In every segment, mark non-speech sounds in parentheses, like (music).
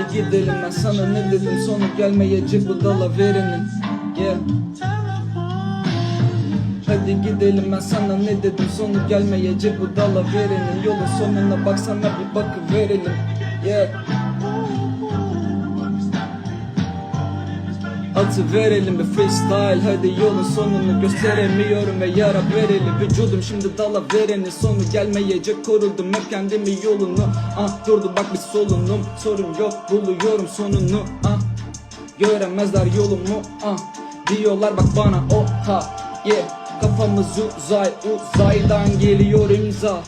Hadi gidelim ben sana ne dedim? Sonu gelmeyecek bu dala verenin. Yeah Hadi gidelim ben sana ne dedim? Sonu gelmeyecek bu dala verenin. Yolun sonuna baksana bir bakı verelim Yeah Atı verelim bir freestyle Hadi yolun sonunu gösteremiyorum ve yara verelim. Vücudum şimdi dala verenin sonu gelmeyecek. Korudum hep kendimi yolunu. Ah durdu bak bir solunum. Sorun yok buluyorum sonunu. Ah Göremezler yolumu. Ah Diyorlar bak bana oha Yeah Kafamız uzay uzaydan geliyor imza.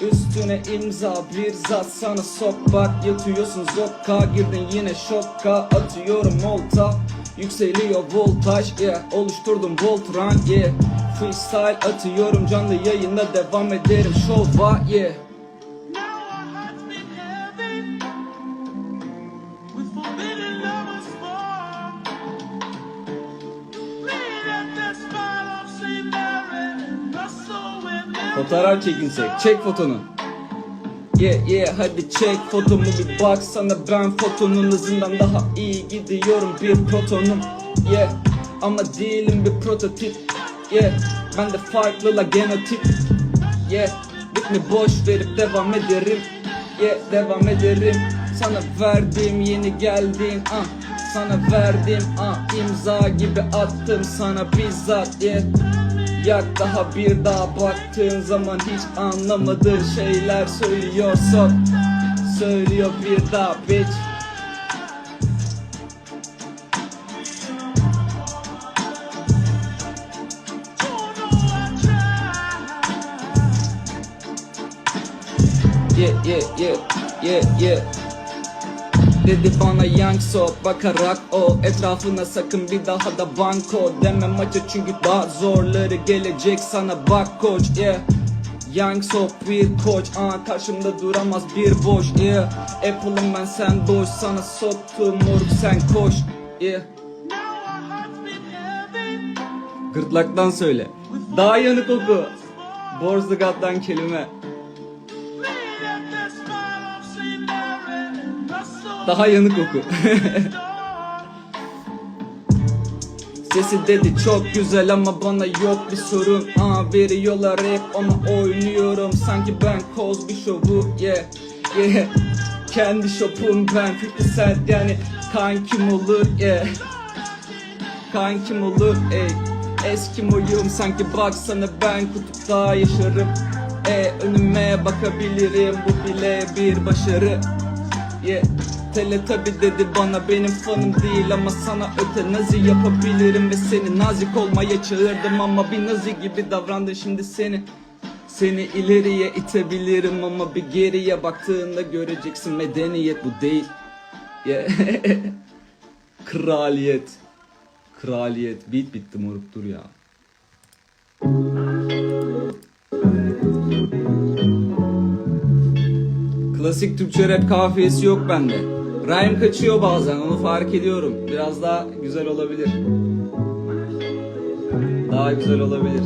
Üstüne imza bir zat sana sok bak Yatıyorsun zokka girdin yine şokka Atıyorum olta Yükseliyor voltaj yeah Oluşturdum Voltran yeah Freestyle atıyorum canlı yayında devam ederim şova yeah. Fotoğraf çekinsek. Çek fotonu. Yeah yeah hadi çek fotomu bir bak sana ben fotonun hızından daha iyi gidiyorum bir protonum. Yeah ama değilim bir prototip. Yeah ben de farklı la genotip. Yeah ritmi boş verip devam ederim. Yeah devam ederim. Sana verdiğim yeni geldiğin ah Sana verdiğim ah imza gibi attım sana bizzat. Yeah Yak daha bir daha baktığın zaman hiç anlamadığın şeyler söylüyorsun Söylüyor bir daha bitch. Yeah yeah yeah yeah yeah Dedi bana young so bakarak o. Etrafına sakın bir daha da banko Deme maça çünkü daha zorları gelecek sana. Bak koç yeah. Young so bir koç Aa, karşımda duramaz bir boş yeah. Apple'ım ben sen boş sana soktum moruk sen koş yeah. Gırtlaktan söyle. Daha yanık oku. Borzlugat'tan kelime Daha yanık oku. Sesi dedi çok güzel ama bana yok bir sorun. Aa veriyorlar hep ama oynuyorum. Sanki ben Cosby Show'u yeah yeah. Kendi shop'um ben 50 cent yani kankim olur yeah. Kankim olur ey. Eskimoyum sanki baksana ben kutupta yaşarım. E önüme bakabilirim bu bile bir başarı Yeah. Teletabi dedi bana benim fanım değil ama sana öte nazi yapabilirim ve seni nazik olmaya çağırdım ama bir nazi gibi davrandın şimdi seni seni ileriye itebilirim ama bir geriye baktığında göreceksin medeniyet bu değil. Yeah. (laughs) Kraliyet. Kraliyet. Beat bitti moruk dur ya. Klasik Türkçe rap kafiyesi yok bende. Rhyme kaçıyor bazen onu fark ediyorum. Biraz daha güzel olabilir. Daha güzel olabilir.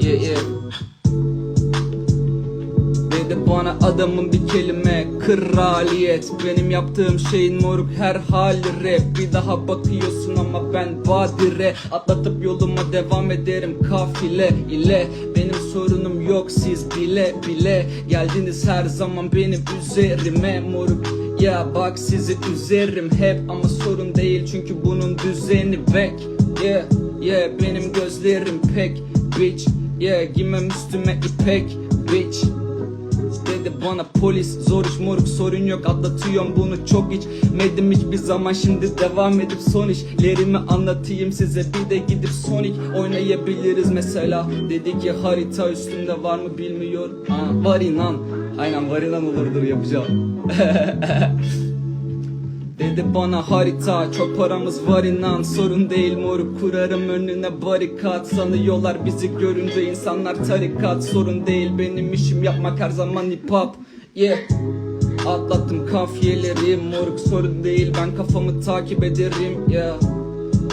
Yeah yeah. Dedi bana adamın bir kelime kraliyet Benim yaptığım şeyin moruk her hali rap Bir daha bakıyorsun ama ben badire Atlatıp yoluma devam ederim kafile ile Benim sorunum yok siz bile bile Geldiniz her zaman benim üzerime. Moruk Ya bak sizi üzerim hep ama sorun değil çünkü bunun düzeni bek Yeah yeah benim gözlerim pek bitch. Yeah giymem üstüme ipek bitch bana polis zor iş moruk sorun yok. Atlatıyorum bunu çok içmedim hiçbir zaman şimdi devam edip son işlerimi anlatayım size. Bir de gidip Sonic oynayabiliriz. Mesela Dedi ki harita üstünde var mı bilmiyorum. Aa, var inan aynen var inan olurdur yapacağım (laughs) Dedi bana harita çok paramız var inan. Sorun değil moruk kurarım önüne barikat. Sanıyorlar bizi görünce insanlar tarikat. Sorun değil benim işim yapmak her zaman hip hop Yeah Atlattım kafiyeleri moruk. Sorun değil ben kafamı takip ederim. Yeah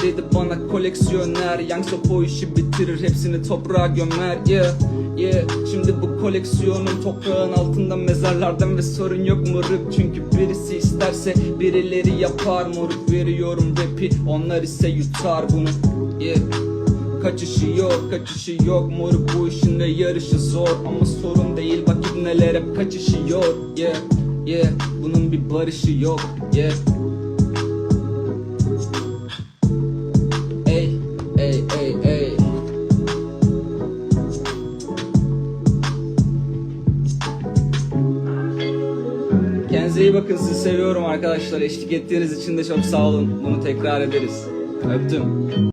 dedi bana koleksiyoner. Yoksa o işi bitirir hepsini toprağa gömer. Yeah yeah. Şimdi bu koleksiyonun toprağın altında mezarlardan ve sorun yok moruk. Çünkü birisi isterse birileri yapar. Moruk Veriyorum rapi onlar ise yutar bunu. Yeah. Kaçışı yok, kaçışı yok. Moruk bu işin de yarışı zor. Ama sorun değil bak ibneler hep kaçışıyor Yeah, yeah. Bunun bir barışı yok. Yeah Kendinize iyi bakın sizi seviyorum arkadaşlar. Eşlik ettiğiniz için de çok sağ olun. Bunu tekrar ederiz. Öptüm